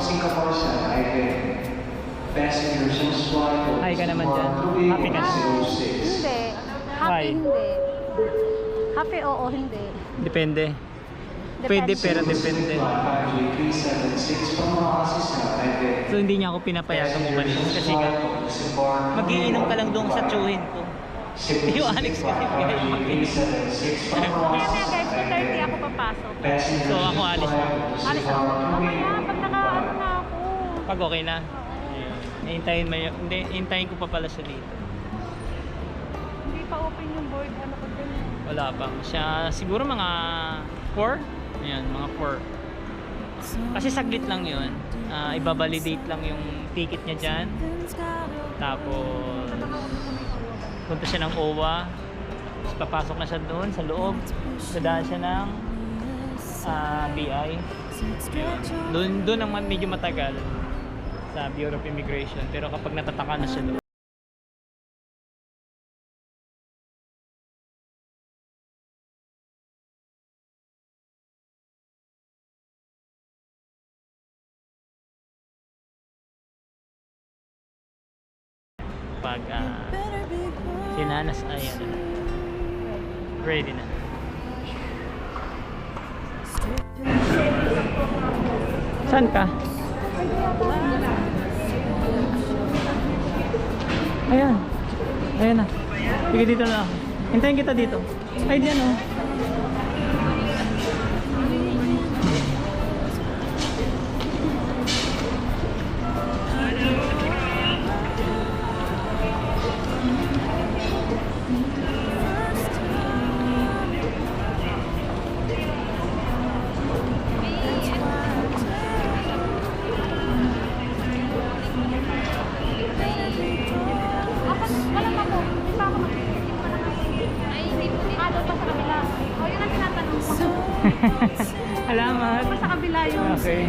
Singapore sa Taipei. Passengers whose flight will Hi ka naman dyan. Happy ka? Hindi. Happy Why? hindi. Happy oo, hindi. Depende. Pwede pero depende. 5376 from Oasis sa Taipei. So hindi niya ako pinapayagang umalis kasi nga magiinom ka lang doon sa tsuhin ko. Yung Alex kasi pinag 5376 from Kaya nga guys, 2.30 Taipei. ako papasok. Passengers So, ako alis na. Alis ako. Mamaya, pag naka-ano na ako. Pag okay na. Hintayin mo yun. Hindi, hintayin ko pa pala siya dito. Hindi pa open yung board. Ano ko din. Wala pa. Siya siguro mga 4. Ayan, mga 4. Kasi saglit lang yun. Ah, ibabalidate lang yung ticket niya dyan. Tapos, punta siya ng OWA. Tapos papasok na siya doon sa loob. Dadaan siya ng ah, BI. Doon, doon ang medyo matagal sa Bureau of Immigration. Pero kapag natataka na siya doon, pag ah, sinanas ay ano ready na. Saan ka? Ayan. Ayan na. Sige dito na ako. Hintayin kita dito. Ay, diyan oh. Salamat. Pa sa kabila yun. Okay.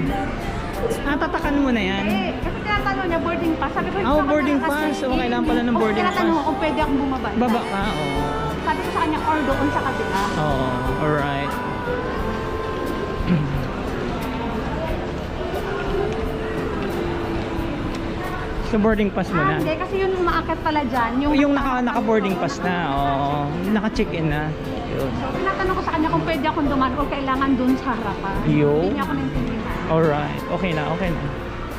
Ah, tatakan mo na yan. Eh, kasi tinatanong niya boarding pass. Sabi ko, Ah, kanya, boarding pass. So, kailangan pala ng boarding tinatanong pass. ko kung pwede akong bumaba. Baba ka, oo. Sabi ko sa kanya, or doon sa kabila. Oo, alright. So boarding pass mo Ah, na. hindi. Kasi yun umaakit pala dyan. Yung, Yung naka naka boarding pass na. Oo, naka-check-in na. Yun. So, tinatanong ko sa kanya kung pwede akong dumaan o kailangan doon sa harapan. Yo. Hindi niya ako naintindihan. Alright. Okay na, okay na.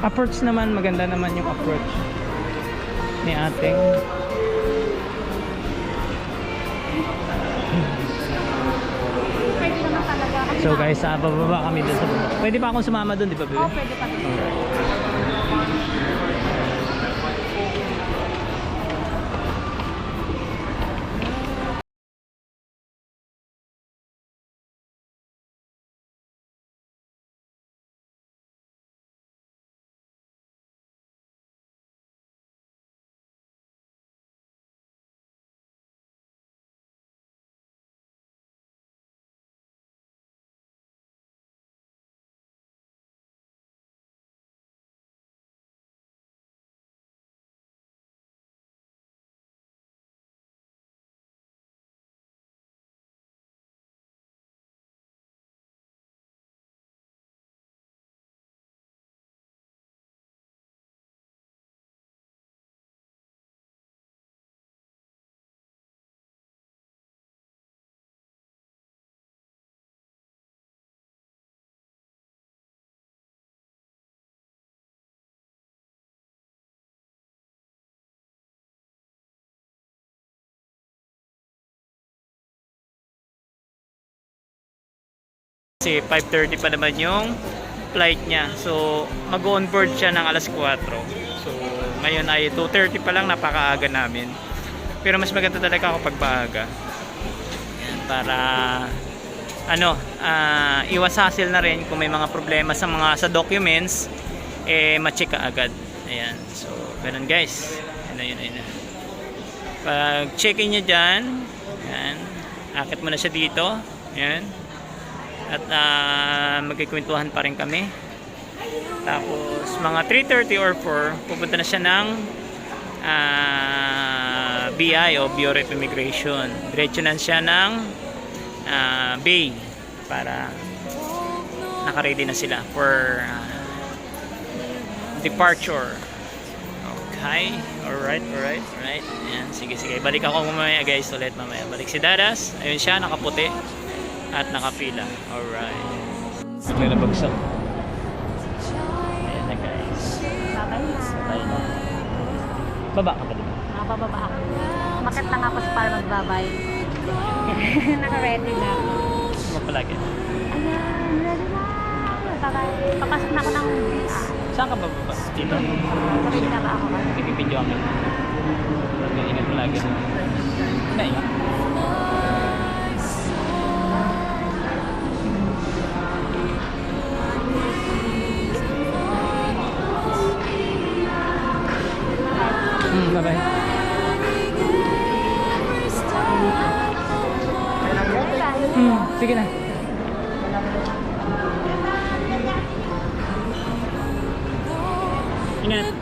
Approach naman, maganda naman yung approach ni ating. Pwede naman talaga. Kasi So na- guys, ah, bababa kami dun sa baba. Pwede pa akong sumama dun, di ba, Oo, bebe? pwede pa Kasi 5.30 pa naman yung flight niya. So, mag-on board siya ng alas 4. So, ngayon ay 2.30 pa lang, napakaaga namin. Pero mas maganda talaga kapag paaga. Yan, para ano, ah, iwas hassle na rin kung may mga problema sa mga sa documents, eh ma-check ka agad. Ayan. So, ganun guys. Na, yun, yun, Pag check-in nyo dyan, ayan, akit mo na siya dito. Ayan. At uh, magkikwentuhan pa rin kami. Tapos mga 3.30 or 4, pupunta na siya ng ah, BI o Bureau of Immigration. Diretso na siya ng ah, Bay para naka-ready na sila for ah, departure. Okay. Alright, alright, alright. Ayan, sige, sige. Balik ako mamaya guys ulit mamaya. Balik si Dadas. Ayun siya, nakaputi. At nakapila. Alright. Bigla na bagsak. Ayan na guys. Babay na. Tayo na. Baba ka ba diba? Nakabababa ako. Makit lang ako para magbabay. Naka-ready na ako. Ano palagi? Ayan, ready na. Babay. Papasok na ako ng ah, Saan ka ba baba? Dito? sabi na ba ako? Ipipidyo kami. Ingat mo lagi. Naingat. Ingat. breaks